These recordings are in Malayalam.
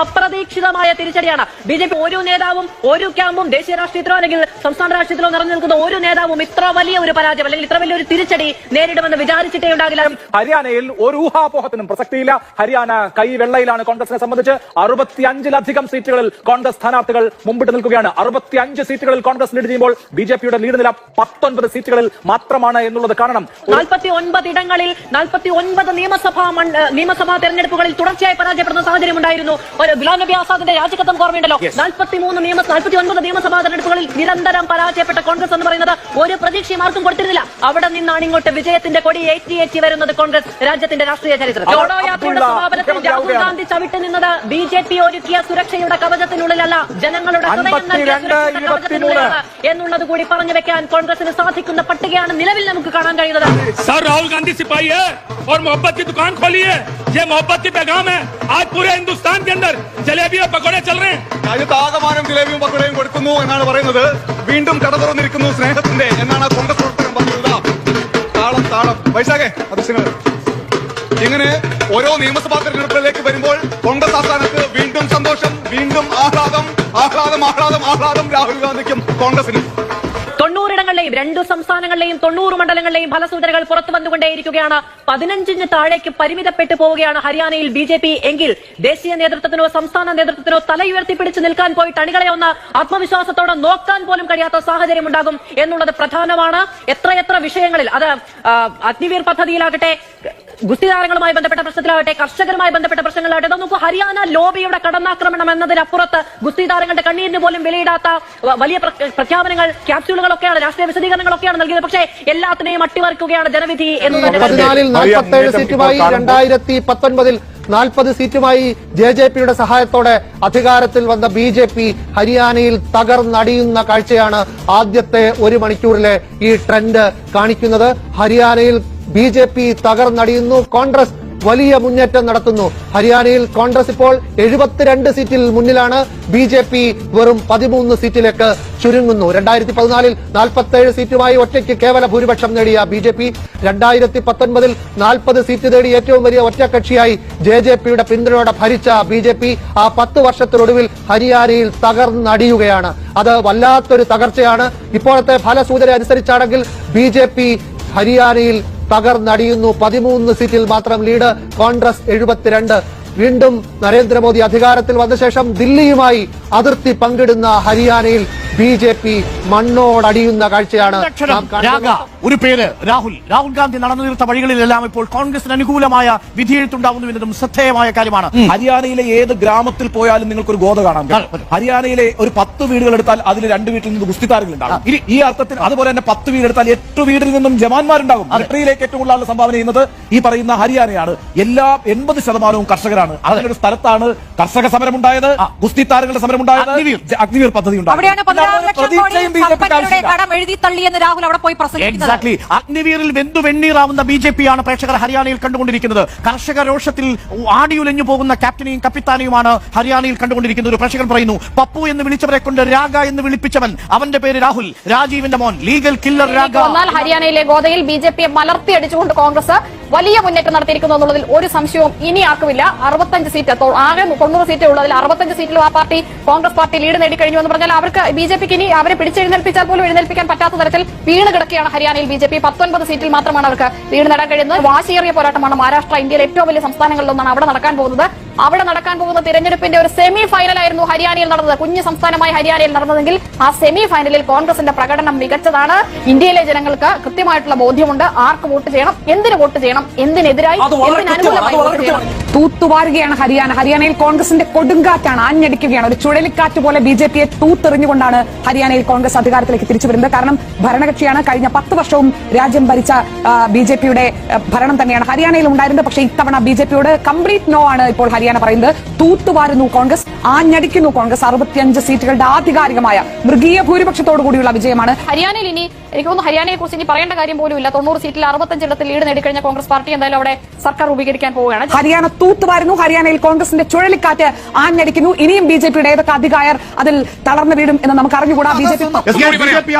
അപ്രതീക്ഷിതമായ തിരിച്ചടിയാണ്. ബി ജെ പി ഓരോ നേതാവും ഒരു ക്യാമ്പും ദേശീയ രാഷ്ട്രീയത്തിലോ അല്ലെങ്കിൽ സംസ്ഥാന രാഷ്ട്രീയത്തിലോ നിറഞ്ഞു നിൽക്കുന്ന ഒരു നേതാവും ഇത്ര വലിയ ഒരു പരാജയം അല്ലെങ്കിൽ ഇത്ര വലിയ ഒരു തിരിച്ചടി നേരിടുമെന്ന് വിചാരിച്ചിട്ടേ ഉണ്ടാകില്ല. ഹരിയാനയിൽ ഒരു ഊഹാപോഹത്തിനും പ്രസക്തിയില്ല. ഹരിയാന കൈ വെള്ളയിലാണ് കോൺഗ്രസിനെ സംബന്ധിച്ച്. അറുപത്തി അഞ്ചിലധികം സീറ്റുകളിൽ കോൺഗ്രസ് സ്ഥാനാർത്ഥികൾ മുമ്പിട്ട് നിൽക്കുകയാണ്. അറുപത്തി അഞ്ച് സീറ്റുകളിൽ കോൺഗ്രസ് ലീഡ് ചെയ്യുമ്പോൾ ബി ജെ പിയുടെ ലീഡ് നില പത്തൊൻപത് സീറ്റുകളിൽ മാത്രമാണ് എന്നുള്ളത് കാരണം. നാൽപ്പത്തി ഒൻപത് ഇടങ്ങളിൽ നാൽപ്പത്തി ഒൻപത് നിയമസഭാ നിയമസഭാ തെരഞ്ഞെടുപ്പുകളിൽ തുടർച്ചയായി പരാജയപ്പെടുന്ന സാഹചര്യം ഉണ്ടായിരുന്നു. ഒരു ഗുലാം നബി ആസാദിന്റെ രാജിക്കത്തം ഓർമ്മയുണ്ടല്ലോ Yes. നാൽപ്പത്തി മൂന്ന് നിയമ നാൽപ്പത്തി ഒൻപത് നിയമസഭാ തെരഞ്ഞെടുപ്പുകളിൽ നിരന്തരം പരാജയപ്പെട്ട കോൺഗ്രസ് എന്ന് പറയുന്നത് ഒരു പ്രതീക്ഷയും ആർക്കും കൊടുത്തിരുന്നില്ല അവിടെ നിന്നാണ് ഇങ്ങോട്ട് വിജയത്തിന്റെ കൊടി ഏറ്റി ഏറ്റി വരുന്നത് കോൺഗ്രസ് രാജ്യത്തിന്റെ രാഷ്ട്രീയ ചരിത്രത്തിൽ അവർ ജോഡോ യാത്രയുടെ അബ്ദുള്ള സമാപനത്തിൽ രാഹുൽ മുഖ്യമന്ത്രിയാവുകയാണ്. ഗാന്ധി ചവിട്ടി നിന്നത് ബി ജെ പി ഒരുക്കിയ സുരക്ഷയുടെ കവചത്തിനുള്ളിലല്ല ജനങ്ങളുടെ ഹൃദയം നൽകിയ അൻപത്തിരണ്ട് സുരക്ഷയുടെ കവചത്തിനുള്ളിലാണ് എന്നുള്ളത് കൂടി പറഞ്ഞു വെക്കാൻ കോൺഗ്രസിന് സാധിക്കുന്ന പട്ടികയാണ് നിലവിൽ നമുക്ക് കാണാൻ കഴിയുന്നത് सर राहुल गांधी सिपाही है और मोहब्बत की दुकान खोली है ये मोहब्बत की पैगाम है आज पूरे हिंदुस्तान के अंदर സർക്കാർ ജലേബിയോ പക്കോടെ ചെല്ലേ രാജ്യത്താകമാനം ജലേബിയും പക്കോടയും കൊടുക്കുന്നു എന്നാണ് പറയുന്നത്. വീണ്ടും കട തുറന്നിരിക്കുന്നു സ്നേഹത്തിന്റെ എന്നാണ് കോൺഗ്രസ് പ്രവർത്തകൻ പറഞ്ഞത്. താളം താളം. വൈശാഖേ അധ്യക്ഷങ്ങൾ ഇങ്ങനെ ഓരോ നിയമസഭാ തെരഞ്ഞെടുപ്പിലേക്ക് വരുമ്പോൾ കോൺഗ്രസ് ആസ്ഥാനത്ത് വീണ്ടും സന്തോഷം വീണ്ടും ആഹ്ലാദം ആഹ്ലാദം ആഹ്ലാദം ആഹ്ലാദം രാഹുൽ ഗാന്ധിക്കും കോൺഗ്രസിനും. തൊണ്ണൂറിടങ്ങളിലെയും രണ്ടു സംസ്ഥാനങ്ങളിലെയും തൊണ്ണൂറ് മണ്ഡലങ്ങളിലെയും ഫലസൂചനകൾ പുറത്തു വന്നുകൊണ്ടേയിരിക്കുകയാണ്. പതിനഞ്ചിന് താഴേക്ക് പരിമിതപ്പെട്ടു പോവുകയാണ് ഹരിയാനയിൽ ബി ജെ പി. എങ്കിൽ ദേശീയ നേതൃത്വത്തിനോ സംസ്ഥാന നേതൃത്വത്തിനോ തലയുയർത്തി പിടിച്ചു നിൽക്കാൻ പോയി അണികളെ ഒന്ന് ആത്മവിശ്വാസത്തോടെ നോക്കാൻ പോലും കഴിയാത്ത സാഹചര്യം ഉണ്ടാകും എന്നുള്ളത് പ്രധാനമാണ്. എത്രയെത്ര വിഷയങ്ങളിൽ അത് അഗ്നിവീർ പദ്ധതിയിലാകട്ടെ ഗുസ്തി താരങ്ങളുമായി ബന്ധപ്പെട്ട പ്രശ്നത്തിലാവട്ടെ കർഷകരുമായി ബന്ധപ്പെട്ട പ്രശ്നങ്ങളാവട്ടെ നോക്കൂ ഹരിയാന ലോബിയുടെ കടന്നാക്രമണം എന്നതിനപ്പുറത്ത് ഗുസ്തി താരങ്ങളുടെ കണ്ണീരിന് പോലും വിലയിടാത്ത വലിയ പ്രഖ്യാപനങ്ങൾ ക്യാപ്സ്യൂളുകളൊക്കെയാണ് രാഷ്ട്രീയ വിശദീകരണങ്ങളൊക്കെയാണ് നൽകിയത്. പക്ഷേ എല്ലാത്തിനെയും അട്ടിമറിക്കുകയാണ് ജനവിധി എന്ന് സീറ്റുമായി രണ്ടായിരത്തി പത്തൊൻപതിൽ നാൽപ്പത് സീറ്റുമായി ജെ ജെ പിയുടെ സഹായത്തോടെ അധികാരത്തിൽ വന്ന ബി ജെ പി ഹരിയാനയിൽ തകർന്നടിയുന്ന കാഴ്ചയാണ് ആദ്യത്തെ ഒരു മണിക്കൂറിലെ ഈ ട്രെൻഡ് കാണിക്കുന്നത്. ഹരിയാനയിൽ ബി ജെ പി തകർന്നടിയുന്നു. കോൺഗ്രസ് വലിയ മുന്നേറ്റം നടത്തുന്നു. ഹരിയാനയിൽ കോൺഗ്രസ് ഇപ്പോൾ എഴുപത്തിരണ്ട് സീറ്റിൽ മുന്നിലാണ്. ബി ജെ പി വെറും പതിമൂന്ന് സീറ്റിലേക്ക് ചുരുങ്ങുന്നു. രണ്ടായിരത്തി പതിനാലിൽ നാൽപ്പത്തേഴ് സീറ്റുമായി ഒറ്റയ്ക്ക് കേവല ഭൂരിപക്ഷം നേടിയ ബി ജെ പി രണ്ടായിരത്തി പത്തൊൻപതിൽ നാൽപ്പത് സീറ്റ് നേടി ഏറ്റവും വലിയ ഒറ്റക്കക്ഷിയായി ജെ ജെ പിയുടെ പിന്തുണയോടെ ഭരിച്ച ബി ജെ പി ആ പത്ത് വർഷത്തിനൊടുവിൽ ഹരിയാനയിൽ തകർന്നടിയുകയാണ്. അത് വല്ലാത്തൊരു തകർച്ചയാണ്. ഇപ്പോഴത്തെ ഫലസൂചന അനുസരിച്ചാണെങ്കിൽ ബി ജെ പി ഹരിയാനയിൽ തകർന്നടിയുന്നു. പതിമൂന്ന് സീറ്റിൽ മാത്രം ലീഡ്. കോൺഗ്രസ് എഴുപത്തിരണ്ട്. വീണ്ടും നരേന്ദ്രമോദി അധികാരത്തിൽ വന്ന ശേഷം ദില്ലിയുമായി അതിർത്തി പങ്കിടുന്ന ഹരിയാനയിൽ ബി ജെ പി മണ്ണോടടിയുന്ന കാഴ്ചയാണ് ഒരു പേര് രാഹുൽ. രാഹുൽ ഗാന്ധി നടന്നു തീർത്ത വഴികളിലെല്ലാം ഇപ്പോൾ കോൺഗ്രസിന് അനുകൂലമായ വിധിയെഴുത്തുണ്ടാവുന്നു എന്നതും ശ്രദ്ധേയമായ കാര്യമാണ്. ഹരിയാനയിലെ ഏത് ഗ്രാമത്തിൽ പോയാലും നിങ്ങൾക്ക് ഒരു ഗോത കാണാം ഹരിയാനയിലെ ഒരു പത്ത് വീടുകൾ എടുത്താൽ അതിൽ രണ്ട് വീട്ടിൽ നിന്ന് ഗുസ്തി താരങ്ങൾ ഉണ്ടാകും ഈ അർത്ഥത്തിൽ അതുപോലെ തന്നെ പത്ത് വീടെടുത്താൽ എട്ട് വീടിൽ നിന്നും ജവാന്മാരുണ്ടാകും. മിലിറ്ററിയിലേക്ക് ഏറ്റവും കൂടുതൽ ആളുകൾ സംഭാവന ചെയ്യുന്നത് ഈ പറയുന്ന ഹരിയാനയാണ്. എല്ലാ എൺപത് ശതമാനവും കർഷകരാണ്. അതിനൊരു സ്ഥലത്താണ് കർഷക സമരം ഉണ്ടായത്. ഗുസ്തി താരങ്ങളുടെ സമരം ഉണ്ടായത് അഗ്നിവീർ. അഗ്നിവീർ പദ്ധതി എക്സാക്ട്ലി അഗ്നിവീറിൽ വെന്തു വെണ്ണീറാവുന്ന ബി ജെ പി ആണ് പ്രേക്ഷകർ ഹരിയാനയിൽ കണ്ടുകൊണ്ടിരിക്കുന്നത്. കർഷക രോഷത്തിൽ ആടിയുലഞ്ഞു പോകുന്ന ക്യാപ്റ്റനെയും കപ്പിത്താനെയുമാണ് ഹരിയാനയിൽ കണ്ടുകൊണ്ടിരിക്കുന്നത്. ഒരു പ്രേക്ഷകൻ പറയുന്നു പപ്പു എന്ന് വിളിച്ചവരെ കൊണ്ട് രാഗ എന്ന് വിളിപ്പിച്ചവൻ അവന്റെ പേര് രാഹുൽ. രാജീവിന്റെ മോൻ ലീഗൽ കില്ലർ രാഗ. ഹരിയാനയിലെ ഗോതയിൽ ബി ജെ പിയെ മലർത്തി അടിച്ചുകൊണ്ട് കോൺഗ്രസ് വലിയ മുന്നേറ്റം നടത്തിയിരിക്കുന്നു എന്നുള്ളതിൽ ഒരു സംശയവും ഇനി ആക്കുമില്ല അറുപത്തഞ്ച് സീറ്റ് ആകെ തൊണ്ണൂറ് സീറ്റ് ഉള്ളതിൽ അറുപത്തഞ്ച് സീറ്റിലും ആ പാർട്ടി കോൺഗ്രസ് പാർട്ടി ലീഡ് നേടിക്കഴിഞ്ഞു എന്ന് പറഞ്ഞാൽ അവർക്ക് ബി ജെ പിക്ക് ഇനി അവരെ പിടിച്ചെഴുന്നേൽപ്പിച്ചാൽ പോലും എഴുന്നേൽപ്പിക്കാൻ പറ്റാത്ത തരത്തിൽ വീണ് കിടക്കുകയാണ് ഹരിയാനയിൽ ബി ജെ പി. പത്തൊൻപത് സീറ്റിൽ മാത്രമാണ് അവർക്ക് ലീഡ് നേടാൻ കഴിയുന്നത്. വാശിയേറിയ പോരാട്ടമാണ് മഹാരാഷ്ട്ര ഇന്ത്യയിലെ ഏറ്റവും വലിയ സംസ്ഥാനങ്ങളിലൊന്നാണ് അവിടെ നടക്കാൻ പോകുന്നത്. അവിടെ നടക്കാൻ പോകുന്ന തിരഞ്ഞെടുപ്പിന്റെ ഒരു സെമി ഫൈനലായിരുന്നു ഹരിയാനയിൽ നടന്നത്. കുഞ്ഞു സംസ്ഥാനമായ ഹരിയാനയിൽ നടന്നതെങ്കിൽ ആ സെമി ഫൈനലിൽ കോൺഗ്രസിന്റെ പ്രകടനം മികച്ചതാണ്. ഇന്ത്യയിലെ ജനങ്ങൾക്ക് കൃത്യമായിട്ടുള്ള ബോധ്യമുണ്ട്. ആർക്ക് വോട്ട് ചെയ്യണം? എന്തിന് വോട്ട് ചെയ്യണം? എന്തിനെതിരായി ചെയ്യണം കൃത്യമാണ്. തൂത്തുവാരുകയാണ് ഹരിയാന. ഹരിയാനയിൽ കോൺഗ്രസിന്റെ കൊടുങ്കാറ്റാണ് ആഞ്ഞടിക്കുകയാണ്. ഒരു ചുഴലിക്കാറ്റ് പോലെ ബി ജെ പിയെ തൂത്തെറിഞ്ഞുകൊണ്ടാണ് ഹരിയാനയിൽ കോൺഗ്രസ് അധികാരത്തിലേക്ക് തിരിച്ചു വരുന്നത്. കാരണം ഭരണകക്ഷിയാണ് കഴിഞ്ഞ പത്ത് വർഷവും രാജ്യം ഭരിച്ച ബി ജെ പിയുടെ ഭരണം തന്നെയാണ് ഹരിയാനയിൽ ഉണ്ടായിരുന്നത്. പക്ഷേ ഇത്തവണ ബി ജെ പിയോട് കംപ്ലീറ്റ് നോ ആണ് ഇപ്പോൾ ഹരിയാന പറയുന്നത്. തൂത്തുവാരുന്നു കോൺഗ്രസ് ആഞ്ഞടിക്കുന്നു കോൺഗ്രസ്. അറുപത്തിയഞ്ച് സീറ്റുകളുടെ ആധികാരികമായ മൃഗീയ ഭൂരിപക്ഷത്തോടു കൂടിയുള്ള വിജയമാണ് ഹരിയാനയിൽ ഇനി എനിക്ക് തോന്നുന്നു ഹരിയാനയെ കുറിച്ച് ഇനി പറയേണ്ട കാര്യം പോലും ഇല്ല. തൊണ്ണൂറ് സീറ്റിൽ അറുപത്തഞ്ചിടത്തിൽ ലീഡ് നേടിക്കഴിഞ്ഞ കോൺഗ്രസ് പാർട്ടി എന്തായാലും അവിടെ സർക്കാർ രൂപീകരിക്കാൻ പോവുകയാണ്. ഹരിയാന തൂത്തുവാരുന്നു. ഹരിയാനയിൽ കോൺഗ്രസിന്റെ ചുഴലിക്കാറ്റ് ആഞ്ഞടിക്കുന്നു. ഇനിയും ബി ജെ പിയുടെ ഏതൊക്കെ അധികായർ അതിൽ തളർന്നു വീഴും എന്ന് നമുക്ക് അറിഞ്ഞുകൂടാ. ബി ജെ പി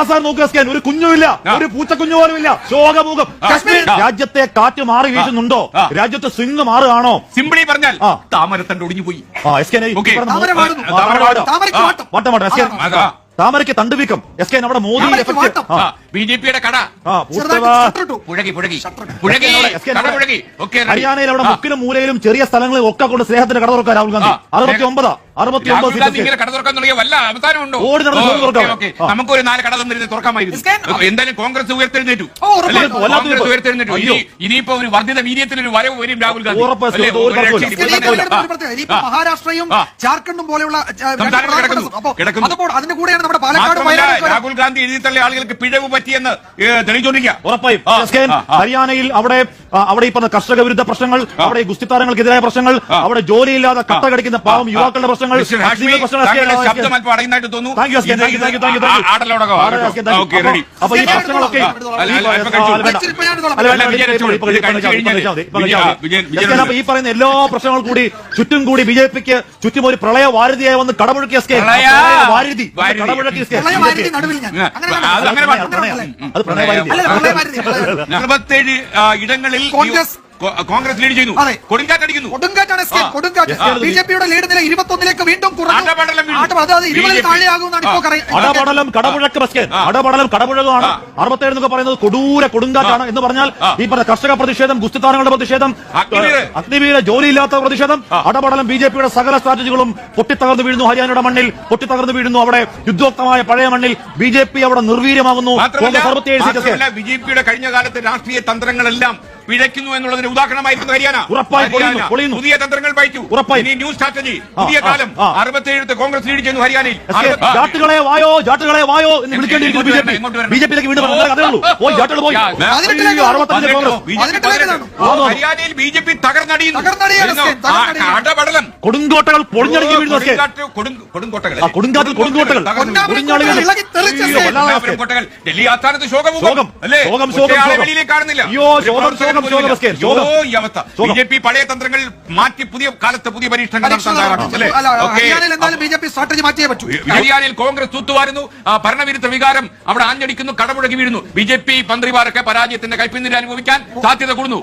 ഒരു കുഞ്ഞുമില്ല ഒരു പൂച്ചക്കുഞ്ഞു പോലും ഇല്ല ശോകമുഖം കശ്മീർ രാജ്യത്തെ കാറ്റ് മാറി വീശുന്നുണ്ടോ രാജ്യത്തെ സ്വിംഗ് മാറുകയാണോ? സിംപിളി പറഞ്ഞാൽ. താമരത്തണ്ട് ഒടിഞ്ഞു പോയി വട്ടം വട്ടം. വാടും. താമരയ്ക്ക് തണ്ട് വീക്കം. എസ് കെ നമ്മുടെ മോദി ബി ജെ പിയുടെ കട. ആ പുഴകി പുഴകി. പുഴകി എസ് പുഴകി. ഓക്കെ ഹരിയാനയിൽ അവിടെ മുക്കിലും മൂലയിലും ചെറിയ സ്ഥലങ്ങളിൽ ഒക്കെ കൊണ്ട് സ്നേഹത്തിന്റെ കട തുറക്കാൻ രാഹുൽ ഗാന്ധി. അറുപത്തി ഒമ്പത് ഇങ്ങനെ കട തുറക്കാൻ തുടങ്ങിയ വല്ല അവസാനമുണ്ടോ നാല് കട തന്നിരുന്ന് തുറക്കാമായിരുന്നു എന്തായാലും കോൺഗ്രസ് ഉയർത്തെഴുന്നേറ്റു. ഉറപ്പായിട്ടും. അല്ലേ? കോൺഗ്രസ് ഉയർത്തെഴുന്നേറ്റു. ഇനിയിപ്പോ ഒരു വർദ്ധിത വീര്യത്തിൽ ഒരു വരവ് വരും രാഹുൽ ഗാന്ധി. മഹാരാഷ്ട്രയും. ജാർഖണ്ഡും പോലെയുള്ള അതിന്റെ കൂടെയാണ് നമ്മുടെ പാലക്കാട് വയനാട് രാഹുൽ ഗാന്ധി ആളുകൾക്ക് പിഴവ് പറ്റിയെന്ന് തെളിയിച്ചോണ്ടിരിക്കുക ഉറപ്പായും. ഹരിയാനയിൽ അവിടെ അവിടെ ഈ പറഞ്ഞ കർഷക വിരുദ്ധ പ്രശ്നങ്ങൾ അവിടെ ഗുസ്തി ഗുസ്തിത്താരങ്ങൾക്കെതിരായ പ്രശ്നങ്ങൾ അവിടെ ജോലിയില്ലാതെ കട്ട കടിക്കുന്ന പാവം യുവാക്കളുടെ പ്രശ്നങ്ങൾ. ശബ്ദം അല്പം അടയുന്നതായിട്ട് തോന്നുന്നു. അപ്പൊ- ഈ പ്രശ്നങ്ങളൊക്കെ അപ്പൊ ഈ പറയുന്ന എല്ലാ പ്രശ്നങ്ങളും കൂടി ചുറ്റും കൂടി ബി ജെ പിക്ക് ചുറ്റും ഒരു പ്രളയ വാരുതിയായി വന്ന് കടമുഴക്കിയ വാരുതി അത് പ്രളയ വാരുതി, അറുപത്തേഴ് ഇടങ്ങളിൽ കോൺഗ്രസ് കോൺഗ്രസ് ലീഡ് ചെയ്യുന്നു അതെ. കൊടുങ്കാറ്റടിക്കുന്നു കൊടുങ്കാറ്റാണ്. കൊടുങ്കാറ്റ്. ബി ജെ പിയുടെ ലീഡ് നില ഇരുപത്തൊന്നിലേക്ക് വീണ്ടും കുറഞ്ഞു അതായത് ഇരുപതിൽ. താഴെയാകുമെന്നാണ് ഇപ്പോൾ അടപടലം കടമുഴക്ക് ബസ്കേൻ അടപടലം കടമുഴകമാണ് ആ. അറുപത്തേഴ് എന്നൊക്കെ പറയുന്നത് കൊടൂര കൊടുങ്കാറ്റാണ് എന്ന് പറഞ്ഞാൽ. ഈ പറഞ്ഞ കർഷക പ്രതിഷേധം ഗുസ്തിത്താരങ്ങളുടെ പ്രതിഷേധം അഗ്നിവീര്. ജോലിയില്ലാത്ത പ്രതിഷേധം അടപടലം ബി ജെ പിയുടെ സകല സ്ട്രാറ്റജികളും പൊട്ടിത്തകർന്നു വീഴുന്നു ഹരിയാനയുടെ മണ്ണിൽ പൊട്ടിത്തകർന്നു വീഴുന്നു അവിടെ യുദ്ധോക്തമായ പഴയ മണ്ണിൽ ബി ജെ പി അവിടെ നിർവീര്യമാകുന്നു കോൺഗ്രസ് അറുപത്തിയേഴ് സീറ്റ് ബി ജെ പിയുടെ കഴിഞ്ഞ കാലത്തെ രാഷ്ട്രീയ തന്ത്രങ്ങളെല്ലാം പിഴയ്ക്കുന്നു എന്നുള്ളതിന് ഉദാഹരണമായിരിക്കുന്നു ഹരിയാന. പുതിയ തന്ത്രങ്ങൾ വായിച്ചു ഉറപ്പായി. ഇനി ന്യൂ സ്ട്രാറ്റജി പുതിയ കാലം. അറുപത്തി അറുപത്തേഴ് കോൺഗ്രസ് ലീഡ് ചെയ്യുന്നു ഹരിയാനയിൽ. ജാട്ടുകളെ വായോ ജാട്ടുകളെ വായോ എന്ന് വിളിക്കേണ്ടിയിരിക്കുന്നു ബി ജെ. പിയിലേക്ക് വീണ്ടും പോയി ജാട്ടുകൾ പോയി. ഹരിയാനയിൽ ബി ജെ പി തകർന്നടിയുന്നു അടപടലം കൊടുങ്കോട്ടകൾ പൊളിഞ്ഞടങ്ങി വീഴുന്നു കൊടുങ്കോട്ടകൾ കൊടുങ്കാറ്റിൽ കൊടുങ്കോട്ടകൾ. കോട്ടകൾ ഡൽഹി ആസ്ഥാനത്ത് ശോകം. അല്ലേ? ശോകം, ശോകം, ശോകം. കാണുന്നില്ല അയ്യോ, ശോകം, ശോകം, ബി. ജെ പി പഴയ തന്ത്രങ്ങൾ മാറ്റി പുതിയ കാലത്ത് പുതിയ പരീക്ഷണങ്ങൾ നടത്താൻ. ഹരിയാനയിൽ എന്തായാലും ബി ജെ പി സ്ട്രാറ്റജി മാറ്റിയേ പറ്റൂ. ഹരിയാനയിൽ കോൺഗ്രസ് തൂത്തുവാരുന്നു ഭരണവിരുദ്ധ വികാരം അവിടെ ആഞ്ഞടിക്കുന്നു കടമുഴകി വീഴുന്നു. ബി ജെ പി മന്ത്രിമാരൊക്കെ പരാജയത്തിന്റെ കൈപ്പിന്നിൽ അനുഭവിക്കാൻ സാധ്യത കൂടുന്നു.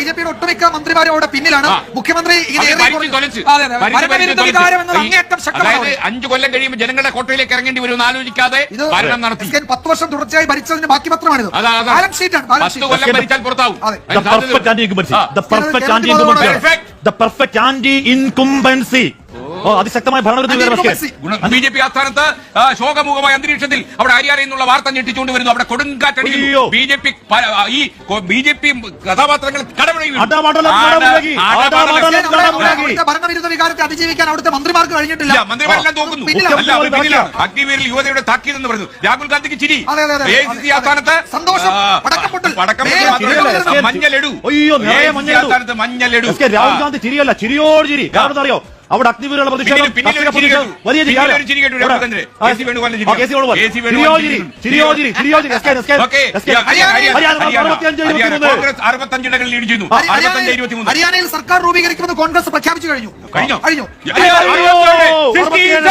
ബി ജെ പിയുടെ ഒട്ടുമിക്ക മന്ത്രിമാരോട് പിന്നിലാണ്. മുഖ്യമന്ത്രി അതായത് അഞ്ചു കൊല്ലം കഴിയുമ്പോൾ ജനങ്ങളുടെ കോട്ടയിലേക്ക് ഇറങ്ങേണ്ടി വരും ആലോചിക്കാതെ ഭരണം നടത്തി. പത്ത് വർഷം തുടർച്ചയായി ഭരിച്ചതിന്റെ ബാക്കി പത്രമാണിത്. ബാലൻസ് ഷീറ്റാണ് പത്ത് കൊല്ലം ഭരിച്ചാൽ പുറത്താവും. the perfect anti-incumbency. The perfect anti-incumbency. The perfect anti-incumbency. അതിശക്തമായ ഭരണവിരുദ്ധ. ബി ജെ പി ആസ്ഥാനത്ത് ശോകമുഖമായ അന്തരീക്ഷത്തിൽ അവിടെ ഹരിയാനയിൽ നിന്നുള്ള വാർത്ത ഞെട്ടിച്ചുകൊണ്ട് വരുന്നു അവിടെ കൊടുങ്കാറ്റടിക്കുന്നു ബി ജെ പി ഈ ബി ജെ പി കഥാപാത്രങ്ങൾ ഭരണവിരുദ്ധ വികാരത്തെ അതിജീവിക്കാൻ അവിടുത്തെ മന്ത്രിമാർക്ക് കഴിഞ്ഞിട്ടില്ല. മന്ത്രിമാരെല്ലാം തോക്കുന്നു. അഗ്നിവീരിൽ യുവതയുടെ താക്കീത് എന്ന് പറയുന്നു. രാഹുൽ ഗാന്ധിക്ക് ചിരി. ആസ്ഥാനത്ത് സന്തോഷം. മഞ്ഞലെടു മഞ്ഞലെടു. രാഹുൽ ഗാന്ധി ചിരിയല്ല ചിരിയോട് ചിരി. കാരണം അറിയോ അവിടെ അഗ്നിവീരുള്ള പ്രതിഷേധം. വലിയ ഹരിയാനയിൽ- സർക്കാർ രൂപീകരിക്കുമെന്ന് കോൺഗ്രസ് പ്രഖ്യാപിച്ചു കഴിഞ്ഞു. കഴിഞ്ഞോ? കഴിഞ്ഞു. അയ്യോ, അറുപത്തിയേഴ്, അറുപത്തിയേഴ്. 67.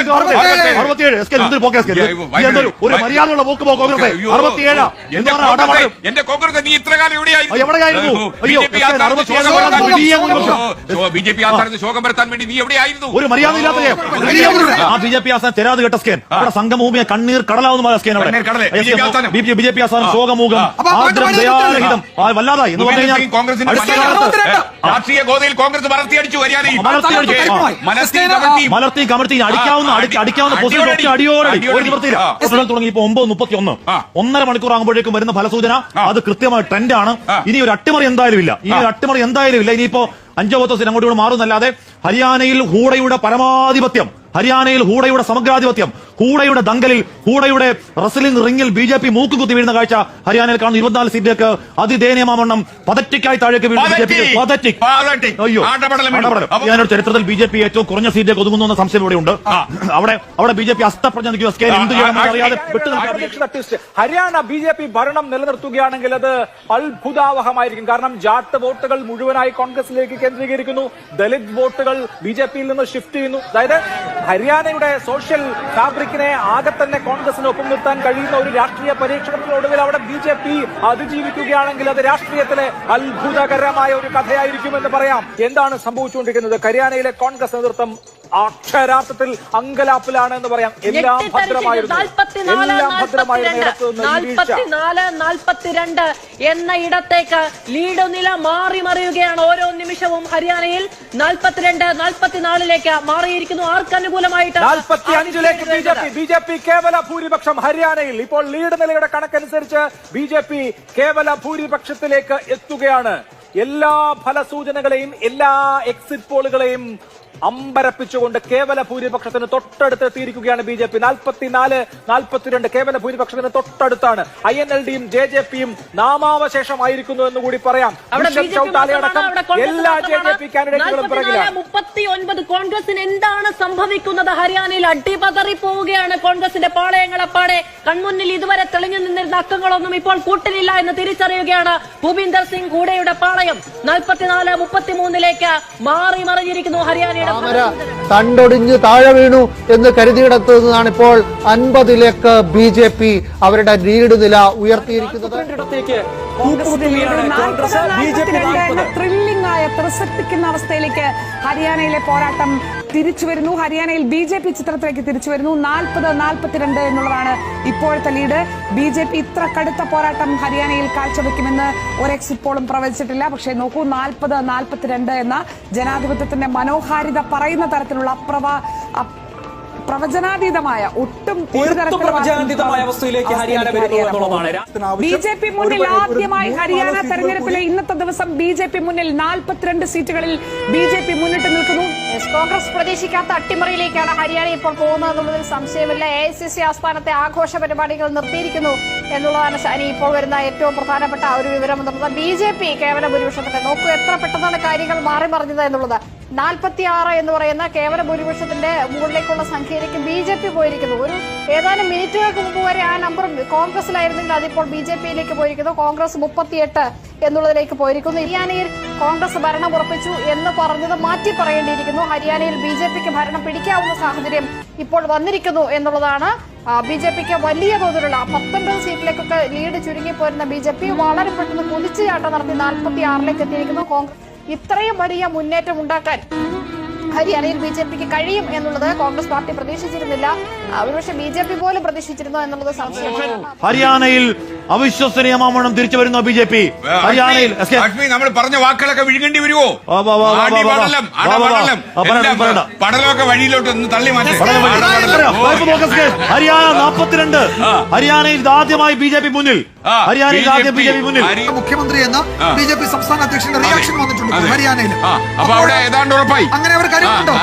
ഇത് അറുപത്തിയേഴ്. അറുപത്തിയേഴ്. എസ് കെ, എന്തൊരു പോക്ക് എസ് കെ? ഇത് എന്തൊരു ഒരു മര്യാദയുള്ള പോക്ക് പോ കോൺഗ്രസ്. അറുപത്തിയേഴ്. എന്റെ നീ ഇത്ര കാലം എവിടെയായിരുന്നു? ബി ജെ പി ആസ്ഥാനത്ത് ശോകം വരുത്താൻ ശോകം, വേണ്ടി- നീ എവിടെയായിരുന്നു ഒരു മര്യാദയില്ലാത്ത ആ ബി ജെ പി ആസ്ഥാനം തെരാത് കേട്ട സ്കേൻ അവിടെ സംഘഭൂമിയെ കണ്ണീർ കടലാവുന്ന സ്കേൻ അവിടെ കണ്ണീർ കടൽ. എസ് കെ, BJP ആസ്ഥാനം. B J- B J P ആസ്ഥാനം അപ്പൊ ദയാരഹിതം ആ, വല്ലാതായി എന്ന് പറഞ്ഞു കഴിഞ്ഞാൽ കോൺഗ്രസിന്റെ അടുത്ത മലയാള- കാലത്ത് ഏ, രാഷ്ട്രീയ ഗോതയിൽ കോൺഗ്രസ് മലർത്തിയടിച്ചു ഹരിയാനയിൽ മലർത്തി. ഓക്കേ. ആ. കമഴ്ത്തി. മലർത്തി കമഴ്ത്തി അടിക്കാവുന്ന ആ, അടി- അടി- അടിക്കാവുന്ന പൊസിഷൻ ഒരു. നിവൃത്തിയില്ല ആ. തുടങ്ങി ഇപ്പൊ ഒമ്പത് മുപ്പത്തി ഒന്ന് ആ. ഒന്നര മണിക്കൂർ ആകുമ്പോഴേക്കും വരുന്ന ഫലസൂചന ആ. അത് കൃത്യമായ ട്രെൻഡാണ് ആ. ഇനി ഒരു അട്ടിമറി എന്തായാലും ഇല്ല ഇനി ഒരു അട്ടിമറി എന്തായാലും ഇല്ല ഇനിയിപ്പോ അഞ്ചോ പത്തോ സീറ്റ് അങ്ങോട്ട് മാറുന്നല്ലാതെ ഹരിയാനയിൽ ഹൂഡയുടെ പരമാധിപത്യം. ഹരിയാനയിൽ ഹൂഡയുടെ സമഗ്രാധിപത്യം ഹൂഡയുടെ ദങ്കലിൽ ഹൂഡയുടെ wrestling ring B J P മൂക്കുകുത്തി വീഴുന്ന കാഴ്ച ഹരിയാനയിൽ കാണുന്ന ഇരുപത്തിനാല് സീറ്റിലേക്ക് അതിദയനീയമാവണ്ണം പതറ്റിക്കായി താഴേക്ക്. അയ്യോ ഞാനൊരു ചരിത്രത്തിൽ ബി ജെ പി ഏറ്റവും കുറഞ്ഞ സീറ്റിലേക്ക് ഒതുങ്ങുന്നു എന്ന സംശയം ഇവിടെ ഉണ്ട് അവിടെ അവിടെ ബി ജെ പി അസ്തപ്രജ്ഞ അറിയാതെ ഹരിയാന ബി ജെ പി ഭരണം നിലനിർത്തുകയാണെങ്കിൽ അത് അത്ഭുതാവഹമായിരിക്കും കാരണം ജാട്ട് വോട്ടുകൾ മുഴുവനായി കോൺഗ്രസിലേക്ക് കേന്ദ്രീകരിക്കുന്നു ദലിത് വോട്ടുകൾ ബി ജെ പിയിൽ നിന്ന് ഷിഫ്റ്റ് ചെയ്യുന്നു അതായത് ഹരിയാനയുടെ സോഷ്യൽ ഫാബ്രിക്കിനെ ആകെ തന്നെ കോൺഗ്രസിന് ഒപ്പം നിർത്താൻ കഴിയുന്ന ഒരു രാഷ്ട്രീയ പരീക്ഷണത്തിനൊടുവിൽ അവിടെ ബി ജെ പി അതിജീവിക്കുകയാണെങ്കിൽ അത് രാഷ്ട്രീയത്തിലെ അത്ഭുതകരമായ ഒരു കഥയായിരിക്കുമെന്ന് പറയാം. എന്താണ് സംഭവിച്ചുകൊണ്ടിരിക്കുന്നത്? ഹരിയാനയിലെ കോൺഗ്രസ് നേതൃത്വം അക്ഷരാർത്ഥത്തിൽ അങ്കലാപ്പിലാണ് എന്ന് പറയാം. എല്ലാം ഭദ്രമായിരുന്നു. എന്ന ഇടത്തേക്ക് ലീഡ് നില മാറി മറിയുകയാണ് ഓരോ നിമിഷവും ഹരിയാനയിൽ. നാൽപ്പത്തിരണ്ട് നാൽപ്പത്തിനാലിലേക്ക് മാറിയിരിക്കുന്നു. ആർക്ക് അനുകൂലമായിട്ട് നാൽപ്പത്തി അഞ്ചിലേക്ക് B J P. B J P കേവല ഭൂരിപക്ഷം ഹരിയാനയിൽ. ഇപ്പോൾ ലീഡ് നിലയുടെ കണക്കനുസരിച്ച് ബി ജെ പി കേവല ഭൂരിപക്ഷത്തിലേക്ക് എത്തുകയാണ്. എല്ലാ ഫലസൂചനകളെയും എല്ലാ എക്സിറ്റ് പോളുകളെയും അമ്പരപ്പിച്ചുകൊണ്ട് കേവല ഭൂരിപക്ഷത്തിന് തൊട്ടടുത്ത് എത്തിയിരിക്കുകയാണ് ബി ജെ പി. നാൽപ്പത്തിനാല് നാൽപ്പത്തിരണ്ട് കേവല ഭൂരിപക്ഷത്തിന് തൊട്ടടുത്താണ്. ഐ എൻ എൽ ഡിയും ജെ ജെ പിയും നാമാവശേഷമായിരിക്കുന്നു എന്ന് കൂടി പറയാം. എല്ലാ ജെ ജെ പി കാൻഡിഡേറ്റുകളും പിറകിലാണ്. 44, 39 കോൺഗ്രസിന് എന്താണ് സംഭവിക്കുന്നത്? ഹരിയാനയിൽ അടിപതറി പോവുകയാണ് കോൺഗ്രസിന്റെ പാളയങ്ങളെപ്പാടെ കൺമുന്നിൽ ഇതുവരെ തെളിഞ്ഞു നിന്നിരുന്ന അക്കങ്ങളൊന്നും ഇപ്പോൾ കൂട്ടിനില്ല എന്ന് തിരിച്ചറിയുകയാണ് ഭൂപീന്ദർ സിംഗ് കൂടെയുടെ പാളയം. നാൽപ്പത്തിനാല് മുപ്പത്തിമൂന്നിലേക്ക് മാറി മറിഞ്ഞിരിക്കുന്നു ഹരിയാനയുടെ താമര തണ്ടൊടിഞ്ഞ് താഴെ വീണു എന്ന് കരുതിയിടത്ത് നിന്നാണ് ഇപ്പോൾ അൻപതിലേക്ക് ബി ജെ പി അവരുടെ ലീഡ് നില ഉയർത്തിയിരിക്കുന്നത്. ത്രില്ലിംഗ് ആയ ത്രസിപ്പിക്കുന്ന അവസ്ഥയിലേക്ക് ഹരിയാനയിലെ പോരാട്ടം തിരിച്ചു വരുന്നു. ഹരിയാനയിൽ ബി ജെ പി ചിത്രത്തിലേക്ക് തിരിച്ചു വരുന്നു. നാൽപ്പത് നാൽപ്പത്തിരണ്ട് എന്നുള്ളതാണ് ഇപ്പോഴത്തെ ലീഡ്. ബി ജെ പി ഇത്ര കടുത്ത പോരാട്ടം ഹരിയാനയിൽ കാഴ്ചവെക്കുമെന്ന് ഒരു എക്സിറ്റ് പോളും പ്രവചിച്ചിട്ടില്ല. പക്ഷേ നോക്കൂ നാൽപ്പത് നാൽപ്പത്തിരണ്ട് എന്ന ജനാധിപത്യത്തിന്റെ മനോഹാരിത പറയുന്ന തരത്തിലുള്ള അപ്രവ അപ്- പ്രവചനാതീതമായ ഒട്ടും ഒരു തരത്തിലുള്ള അവസ്ഥയിലേക്ക് ഹരിയാന വരുന്നു എന്നുള്ളതാണ്. ബി ജെ പി മുന്നിൽ ആദ്യമായി ഹരിയാന തെരഞ്ഞെടുപ്പിലെ ഇന്നത്തെ ദിവസം ബി ജെ പി മുന്നിൽ നാൽപ്പത്തിരണ്ട് സീറ്റുകളിൽ ബി ജെ പി മുന്നിട്ട് നിൽക്കുന്നു. എസ് കോൺഗ്രസ് പ്രതീക്ഷിക്കാത്ത അട്ടിമറിയിലേക്കാണ് ഹരിയാന ഇപ്പോൾ പോകുന്നത് എന്നുള്ളതിൽ സംശയമില്ല. എ സി സി ആസ്ഥാനത്തെ ആഘോഷ പരിപാടികൾ നിർത്തിയിരിക്കുന്നു എന്നുള്ളതാണ് ശനി ഇപ്പോൾ വരുന്ന ഏറ്റവും പ്രധാനപ്പെട്ട ഒരു വിവരം എന്നുള്ളത്. ബി ജെ പി കേവല ഭൂരിപക്ഷത്തിന്റെ നോക്കൂ എത്ര പെട്ടെന്നാണ് കാര്യങ്ങൾ മാറി മറിഞ്ഞത് എന്നുള്ളത്. നാൽപ്പത്തി ആറ് എന്ന് പറയുന്ന കേവല ഭൂരിപക്ഷത്തിന്റെ മുകളിലേക്കുള്ള സംഖ്യയിലേക്ക് ബി ജെ പി പോയിരിക്കുന്നു. ഒരു ഏതാനും മിനിറ്റുകൾക്ക് മുമ്പ് വരെ ആ നമ്പർ കോൺഗ്രസിലായിരുന്നെങ്കിൽ അതിപ്പോൾ ബി ജെ പിയിലേക്ക് പോയിരിക്കുന്നു. കോൺഗ്രസ് മുപ്പത്തിയെട്ട് എന്നുള്ളതിലേക്ക് പോയിരിക്കുന്നു. ഹരിയാനയിൽ കോൺഗ്രസ് ഭരണം ഉറപ്പിച്ചു എന്ന് പറഞ്ഞത് മാറ്റി പറയേണ്ടിയിരിക്കുന്നു ഹരിയാനയിൽ ബി ജെ പിക്ക് ഭരണം പിടിക്കാവുന്ന സാഹചര്യം ഇപ്പോൾ വന്നിരിക്കുന്നു എന്നുള്ളതാണ്. ബി ജെ പിക്ക് വലിയ തോതിലുള്ള പത്തൊൻപത് സീറ്റിലേക്കൊക്കെ ലീഡ് ചുരുങ്ങി പോരുന്ന ബി ജെ പി വളരെ പെട്ടെന്ന് കുതിച്ചുചാട്ടം നടത്തി നാൽപ്പത്തി ആറിലേക്ക് എത്തിയിരിക്കുന്നു കോൺഗ്രസ്. ഇത്രയും വലിയ മുന്നേറ്റം ഉണ്ടാക്കാൻ ഹരിയാനയിൽ ബി ജെ പിക്ക് കഴിയും എന്നുള്ളത് കോൺഗ്രസ് പാർട്ടി പ്രതീക്ഷിച്ചിരുന്നില്ല. ഒരുപക്ഷെ ബി ജെ പി പോലും പ്രതീക്ഷിച്ചിരുന്നു എന്നുള്ളത് സംശയം ഹരിയാനയിൽ അവിശ്വസനീയമാവണം തിരിച്ചു വരുന്നു ബി ജെ പി. ഹരിയാനയിൽ നമ്മൾ പറഞ്ഞ വാക്കുകളൊക്കെ വിഴുങ്ങേണ്ടി വരുമോ. പടലമൊക്കെ വഴിയിലോട്ട് ഒന്ന് തള്ളി മാറ്റി. ഹരിയാന നാപ്പത്തിരണ്ട്. ഹരിയാനയിൽ ആദ്യമായി ബി ജെ പി മുന്നിൽ. ഹരിയാനയിൽ ആദ്യം ബി ജെ പി മുന്നിൽ. മുഖ്യമന്ത്രി എന്ന. ബി ജെ പി സംസ്ഥാന അധ്യക്ഷന്റെ റിയാക്ഷൻ വന്നിട്ടുണ്ട് ഹരിയാനയിൽ. അപ്പൊ അവിടെ ഏതാണ്ട് ഉറപ്പായി. അങ്ങനെ അവർ കരുതുന്നുണ്ടോ.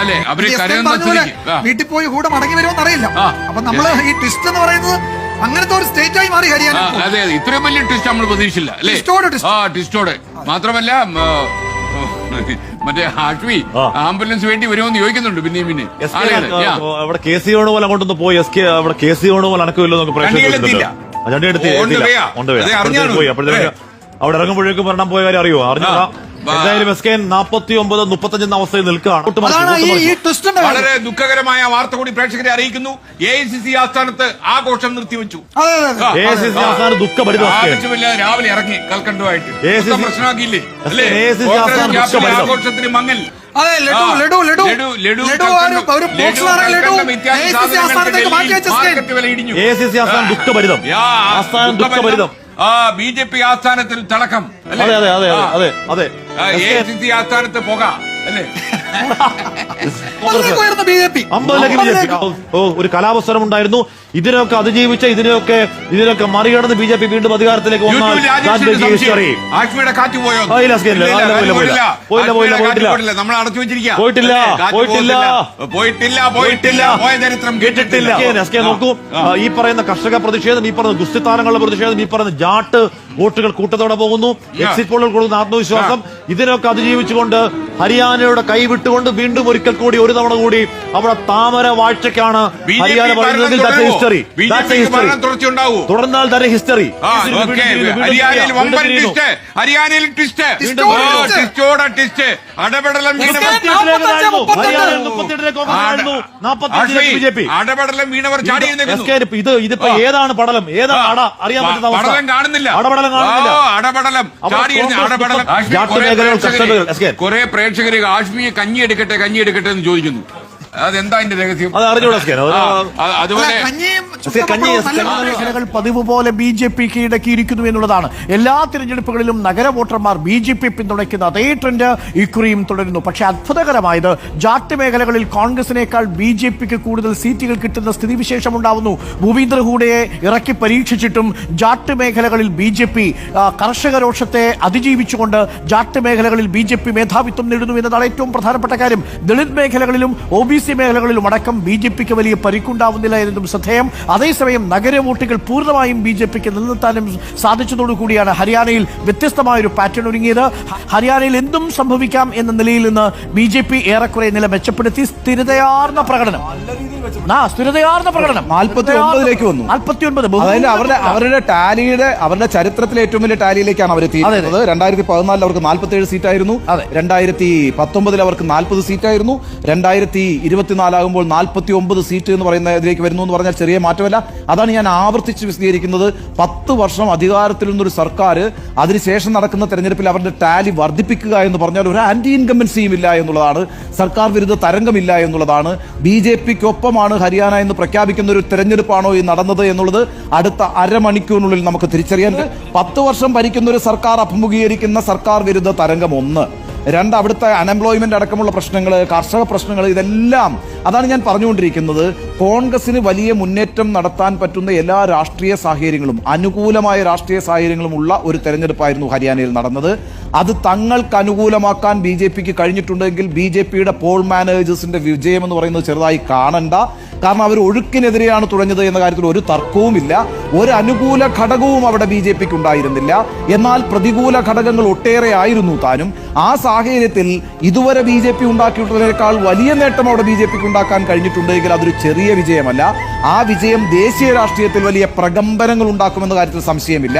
വീട്ടിൽ പോയി കൂടെ മടങ്ങി വരുമെന്ന് അറിയില്ല ആ. അപ്പൊ നമ്മൾ ഈ ട്വിസ്റ്റ് എന്ന് പറയുന്നത് അങ്ങനത്തെ ഒരു സ്റ്റേറ്റ് ആയി മാറി ഹരിയാന. ആ, അതെ അതെ. ഇത്രയും വലിയ ട്വിസ്റ്റ് നമ്മൾ പ്രതീക്ഷിച്ചില്ല അല്ലേ. ആ ട്വിസ്റ്റോടെ മാത്രമല്ല ഉം, മറ്റേ ഹാഷ്മി ആ. ആംബുലൻസ് വേണ്ടി വരുമെന്ന് ചോദിക്കുന്നുണ്ട് പിന്നെയും പിന്നെ എസ് കെ അവിടെ കെ സി വേണുപോലെ അങ്ങോട്ടൊന്ന് പോയി. എസ് കെ അവിടെ കെ സി അനക്കമില്ലോ. ചണ്ടിയെടുത്തി ഓണ്ട് വേയാ. അതെ, അറിഞ്ഞാണ്. പോയി അപ്പോഴത്തേക്ക് അവിടെ ഇറങ്ങുമ്പോഴേക്കും മരണം പോയ കാര്യം അറിയോ അറിഞ്ഞോളാം ആ. എന്തായാലും എസ് കെ നാൽപ്പത്തി ഒമ്പത് മുപ്പത്തഞ്ച് എന്ന അവസ്ഥയിൽ നിൽക്കുകയാണ്. വളരെ ദുഃഖകരമായ വാർത്ത കൂടി പ്രേക്ഷകരെ അറിയിക്കുന്നു. എ ഐ സി സി ആസ്ഥാനത്ത് ആഘോഷം നിർത്തിവെച്ചു. രാവിലെ ഇറങ്ങി കൽക്കണ്ടുമായിട്ട് പ്രശ്നമാക്കിയില്ലേ. ആഘോഷത്തിന് മങ്ങൽ. അതെ ലഡു ലഡു ലഡു. ലഡു ലഡു ഒരു- ഒരു ലഡു, ഇത്യാദി AICC സാധനങ്ങൾക്ക് ആസ്ഥാനത്തേക്ക് മാറ്റി വെച്ച എ സി സി ആസ്ഥാനം യാ, ആസ്ഥാനം ആ ബി ജെ പി ആസ്ഥാനത്തിൽ തിളക്കം? അതെ അതെ അതെ അതെ അതെ ആസ്ഥാനത്ത് പുക. അല്ലേ? അതിലേക്ക് ഉയർന്ന ബി ജെ പി. അമ്പതിലേക്ക് ബി ജെ പി. ഓ ഒരു കലാവസരം ഉണ്ടായിരുന്നു. ഇതിനൊക്കെ അതിജീവിച്ച ഇതിനൊക്കെ ഇതിനൊക്കെ മറികടന്ന് ബി ജെ പി വീണ്ടും അധികാരത്തിലേക്ക് പോയിട്ടില്ല. പോയിട്ടില്ല, പോയിട്ടില്ല. പോയിട്ടില്ല കേട്ടിട്ടില്ല. നോക്കൂ. ഈ പറയുന്ന കർഷക പ്രതിഷേധം ഈ പറയുന്ന ഗുസ്തിത്താനങ്ങളുടെ പ്രതിഷേധം ഈ പറയുന്ന ജാട്ട് വോട്ടുകൾ കൂട്ടത്തോടെ പോകുന്നു. എക്സിറ്റ് പോളുകൾ കൊടുക്കുന്ന ആത്മവിശ്വാസം. ഇതിനൊക്കെ അതിജീവിച്ചുകൊണ്ട് ഹരിയാനയുടെ കൈവിട്ടുകൊണ്ട് വീണ്ടും ഒരിക്കൽ കൂടി ഒരു തവണ കൂടി അവിടെ താമര വാഴ്ചക്കാണ് ഹരിയാന പറയുന്നതെങ്കിൽ തുടർച്ചയുണ്ടാവൂ? തുടർന്നാൽ തന്നെ ഹിസ്റ്ററി ഹരിയാനയിൽ വമ്പൻ ട്വിസ്റ്റ് ഹരിയാനയിൽ ട്വിസ്റ്റ് അടപെടലം അടപടലം വീണവർ ഇത് ഇതിപ്പോ ഏതാണ് പടലം? ഏതാണ് അട? അറിയാൻ പറ്റുന്ന അവസ്ഥ. കാണുന്നില്ല. അടപടലം കാണുന്നില്ല അടപടലം. കുറെ പ്രേക്ഷകർ കാശ്മീർ കഞ്ഞി എടുക്കട്ടെ കഞ്ഞി എടുക്കട്ടെ എന്ന് ചോദിക്കുന്നു. അതെന്താ അതിന്റെ രഹസ്യം? അത് അതുപോലെ പതിവ് പോലെ ബി ജെ പി കീഴടക്കിയിരിക്കുന്നു എന്നുള്ളതാണ്. എല്ലാ തിരഞ്ഞെടുപ്പുകളിലും നഗര വോട്ടർമാർ ബി ജെ പി പിന്തുണയ്ക്കുന്ന അതേ ട്രെൻഡ് ഇക്കുറിയും തുടരുന്നു. പക്ഷേ അത്ഭുതകരമായത് ജാട്ട് മേഖലകളിൽ കോൺഗ്രസിനേക്കാൾ ബി ജെ പിക്ക് കൂടുതൽ സീറ്റുകൾ കിട്ടുന്ന സ്ഥിതിവിശേഷം ഉണ്ടാവുന്നു. ഭൂപീന്ദ്ര ഹൂഡയെ ഇറക്കി പരീക്ഷിച്ചിട്ടും ജാട്ട് മേഖലകളിൽ ബി ജെ പി കർഷക രോഷത്തെ അതിജീവിച്ചുകൊണ്ട് ജാട്ട് മേഖലകളിൽ ബി ജെ പി മേധാവിത്വം നേടുന്നു എന്നതാണ് ഏറ്റവും പ്രധാനപ്പെട്ട കാര്യം. ദളിത് മേഖലകളിലും ഒ ബി സി മേഖലകളിലും അടക്കം ബി ജെ പിക്ക് വലിയ പരിക്കുണ്ടാവുന്നില്ല എന്നതും ശ്രദ്ധേയം. അതേസമയം നഗര വോട്ടുകൾ പൂർണമായും ബി ജെ പിക്ക് നിലനിർത്താനും സാധിച്ചതോടുകൂടിയാണ് ഹരിയാനയിൽ വ്യത്യസ്തമായ ഒരു പാറ്റേൺ ഒരുങ്ങിയത് ഹരിയാനയിൽ എന്തും സംഭവിക്കാം എന്ന നിലയിൽ നിന്ന് ബി ജെ പി ഏറെക്കുറെ നില മെച്ചപ്പെടുത്തി. സ്ഥിരതയാർന്ന പ്രകടനം. സ്ഥിരതയാർന്ന പ്രകടനം. നാൽപ്പത്തി ഒമ്പതിലേക്ക് വന്നു. നാൽപ്പത്തി ഒൻപത് അതായത് അവരുടെ അവരുടെ ടാലിയുടെ അവരുടെ ചരിത്രത്തിലെ ഏറ്റവും വലിയ ടാലിയിലേക്കാണ് അവർ എത്തിയിരിക്കുന്നത്. രണ്ടായിരത്തി പതിനാലിൽ അവർക്ക് നാൽപ്പത്തി സീറ്റായിരുന്നു. അതെ. രണ്ടായിരത്തി പത്തൊമ്പതിൽ അവർക്ക് നാൽപ്പത് സീറ്റായിരുന്നു. രണ്ടായിരത്തി ഇരുപത്തിനാലാകുമ്പോൾ നാൽപ്പത്തി ഒമ്പത് സീറ്റ് എന്ന് പറയുന്ന പറയുന്നതിലേക്ക് വരുന്നു എന്ന് പറഞ്ഞാൽ ചെറിയ മാറ്റമല്ല. അതാണ് ഞാൻ ആവർത്തിച്ച് വിശദീകരിക്കുന്നത്. പത്ത് വർഷം അധികാരത്തിൽ നിന്നൊരു സർക്കാർ അതിനുശേഷം നടക്കുന്ന തെരഞ്ഞെടുപ്പിൽ അവരുടെ ടാലി വർദ്ധിപ്പിക്കുക എന്ന് പറഞ്ഞാൽ ഒരു ആന്റി ഇൻകമ്പൻസിയും ഇല്ല എന്നുള്ളതാണ്. സർക്കാർ വിരുദ്ധ തരംഗമില്ല എന്നുള്ളതാണ്. ബി ജെ പിക്കൊപ്പമാണ് ഹരിയാന എന്ന് പ്രഖ്യാപിക്കുന്ന ഒരു തെരഞ്ഞെടുപ്പാണോ ഈ നടന്നത് എന്നുള്ളത് അടുത്ത അരമണിക്കൂറിനുള്ളിൽ നമുക്ക് തിരിച്ചറിയാൻ പത്ത് വർഷം ഭരിക്കുന്ന ഒരു സർക്കാർ അഭിമുഖീകരിക്കുന്ന സർക്കാർ വിരുദ്ധ തരംഗം ഒന്ന്. രണ്ട് അവിടുത്തെ അൺഎംപ്ലോയ്മെന്റ് അടക്കമുള്ള പ്രശ്നങ്ങൾ കർഷക പ്രശ്നങ്ങൾ ഇതെല്ലാം അതാണ് ഞാൻ പറഞ്ഞുകൊണ്ടിരിക്കുന്നത്. കോൺഗ്രസിന് വലിയ മുന്നേറ്റം നടത്താൻ പറ്റുന്ന എല്ലാ രാഷ്ട്രീയ സാഹചര്യങ്ങളും അനുകൂലമായ രാഷ്ട്രീയ സാഹചര്യങ്ങളും ഉള്ള ഒരു തെരഞ്ഞെടുപ്പായിരുന്നു ഹരിയാനയിൽ നടന്നത്. അത് തങ്ങൾക്ക് അനുകൂലമാക്കാൻ ബി ജെ പിക്ക് കഴിഞ്ഞിട്ടുണ്ടെങ്കിൽ ബി ജെ പിയുടെ പോൾ മാനേജേഴ്സിന്റെ വിജയം എന്ന് പറയുന്നത് ചെറുതായി കാണണ്ട. കാരണം അവർ ഒഴുക്കിനെതിരെയാണ് തുഴഞ്ഞത് എന്ന കാര്യത്തിൽ ഒരു തർക്കവുമില്ല. ഒരു അനുകൂല ഘടകവും അവിടെ ബി ജെ പിക്ക് ഉണ്ടായിരുന്നില്ല. എന്നാൽ പ്രതികൂല ഘടകങ്ങൾ ഒട്ടേറെ ആയിരുന്നു താനും. ആ സാഹചര്യത്തിൽ ഇതുവരെ ബി ജെ പി ഉണ്ടാക്കിയിട്ടുള്ളതിനേക്കാൾ വലിയ നേട്ടം അവിടെ ബി ജെ പിക്ക് ഉണ്ടാക്കാൻ കഴിഞ്ഞിട്ടുണ്ടെങ്കിൽ അതൊരു ചെറിയ വിജയമല്ല. ആ വിജയം ദേശീയ രാഷ്ട്രീയത്തിൽ വലിയ പ്രകമ്പനങ്ങൾ ഉണ്ടാക്കുമെന്ന കാര്യത്തിൽ സംശയമില്ല.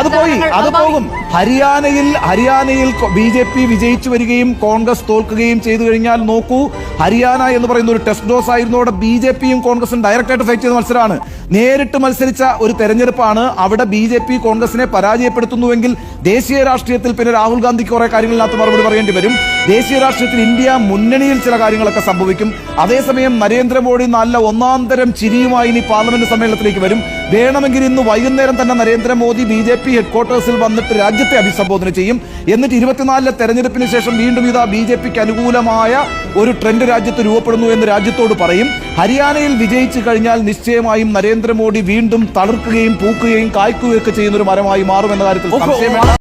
അത് പോയി അത് പോകും. ഹരിയാനയിൽ ഹരിയാനയിൽ ബി ജെ പി വിജയിച്ചു വരികയും കോൺഗ്രസ് തോൽക്കുകയും ചെയ്തു കഴിഞ്ഞാൽ നോക്കൂ ഹരിയാന എന്ന് പറയുന്ന ഒരു ടെസ്റ്റ് ഡോസ് ആയിരുന്നു. അവിടെ ബി ജെ പിയും കോൺഗ്രസും ഡയറക്റ്റായിട്ട് ഫൈറ്റ് ചെയ്ത മത്സരമാണ്. നേരിട്ട് മത്സരിച്ച ഒരു തെരഞ്ഞെടുപ്പാണ്. അവിടെ ബി ജെ പി കോൺഗ്രസിനെ പരാജയപ്പെടുത്തുന്നുവെങ്കിൽ ദേശീയ രാഷ്ട്രീയത്തിൽ പിന്നെ രാഹുൽ ഗാന്ധിക്ക് കുറെ കാര്യങ്ങളിനകത്ത് മറുപടി പറയേണ്ടി വരും. ദേശീയ രാഷ്ട്രീയത്തിൽ ഇന്ത്യ മുന്നണിയിൽ ചില കാര്യങ്ങളൊക്കെ സംഭവിക്കും. അതേസമയം നരേന്ദ്രമോദി നല്ല ഒന്നാം തരം ചിരിയുമായി ഇനി പാർലമെന്റ് സമ്മേളനത്തിലേക്ക് വരും. വേണമെങ്കിൽ ഇന്ന് വൈകുന്നേരം തന്നെ നരേന്ദ്രമോദി ബി ജെ പി ഹെഡ്ക്വാർട്ടേഴ്സിൽ വന്നിട്ട് രാജ്യത്തെ അഭിസംബോധന ചെയ്യും. എന്നിട്ട് ഇരുപത്തിനാലിലെ തെരഞ്ഞെടുപ്പിന് ശേഷം വീണ്ടും ഇതാ ബി ജെ പിക്ക് അനുകൂലമായ ഒരു ട്രെൻഡ് രാജ്യത്ത് രൂപപ്പെടുന്നു എന്ന് രാജ്യത്തോട് പറയും. ഹരിയാനയിൽ വിജയിച്ചു കഴിഞ്ഞാൽ നിശ്ചയമായും നരേന്ദ്രമോദി വീണ്ടും തളർക്കുകയും പൂക്കുകയും കായ്ക്കുകയൊക്കെ ചെയ്യുന്ന ഒരു മരമായി മാറുമെന്ന കാര്യത്തിൽ സംശയം വേണ്ട